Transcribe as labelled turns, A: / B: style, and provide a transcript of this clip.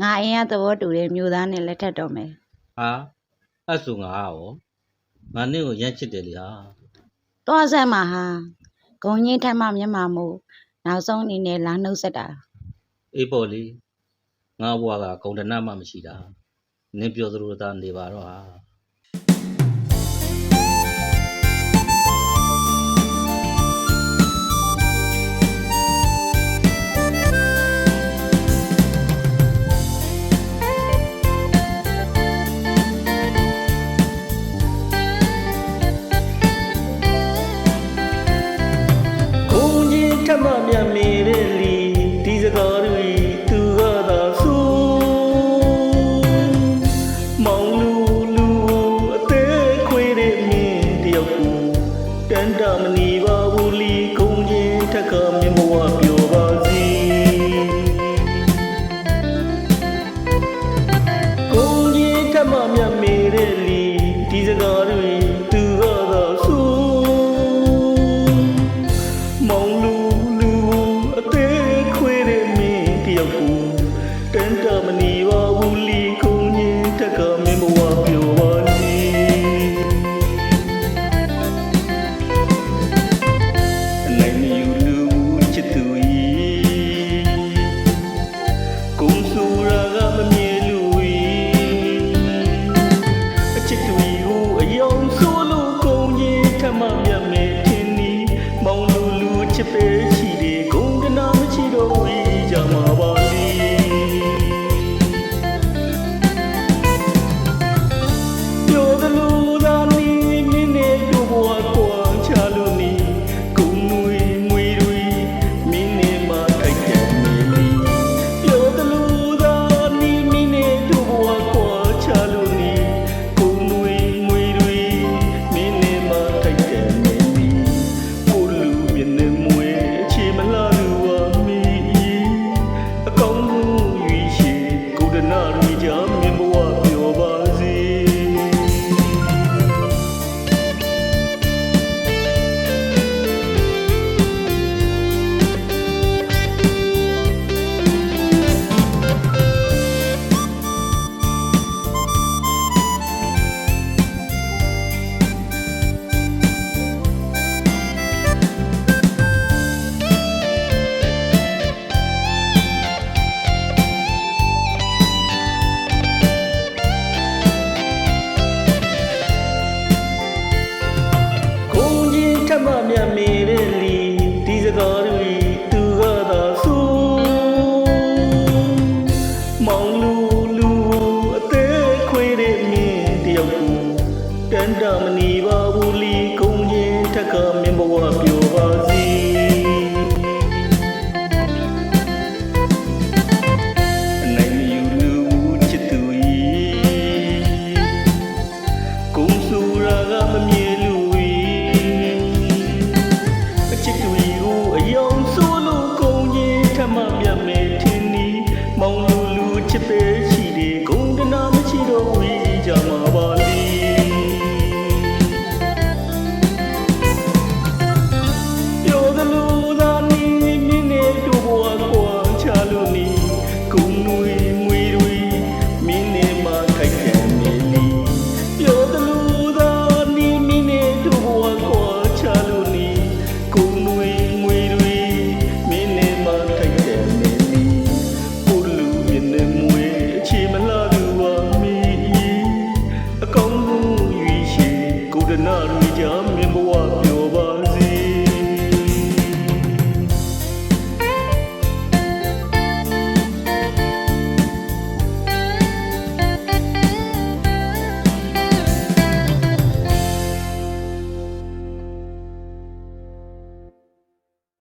A: ငါအင်းကသဘောတူတဲ့မျိုးသားနဲ့လက်ထပ်တော့မယ်
B: ဟာအဲ့ဆိုငါရောငါနဲ့ကိုရမ်းချစ်တယ်လေဟာ
A: သွားဆက်မှာဟာဂုံကြီးထက်မှမျက်မှောက်မို့နောက်ဆုံးအနေနဲ့လာနှုတ်ဆက်တာ
B: အေးပေါ့လေငါဘွားကဂုံတနမှမရှိတာနင်းပြောသလိုသားနေပါတော့ဟာ
C: to. ဒမနီပါဘူးလီကုံချင်းထက်ကမြင်ဘဝပြိုပါစီနိုင်ယူလူချစ်သူဤကုံစူရာကမမြင်လူဤအချစ်သူဤကိုအယောင်ဆိုးလို့ကုံချင်းထက်မှမြတ်မယ်ထင်ဤမောင်လူလူချစ်ပေ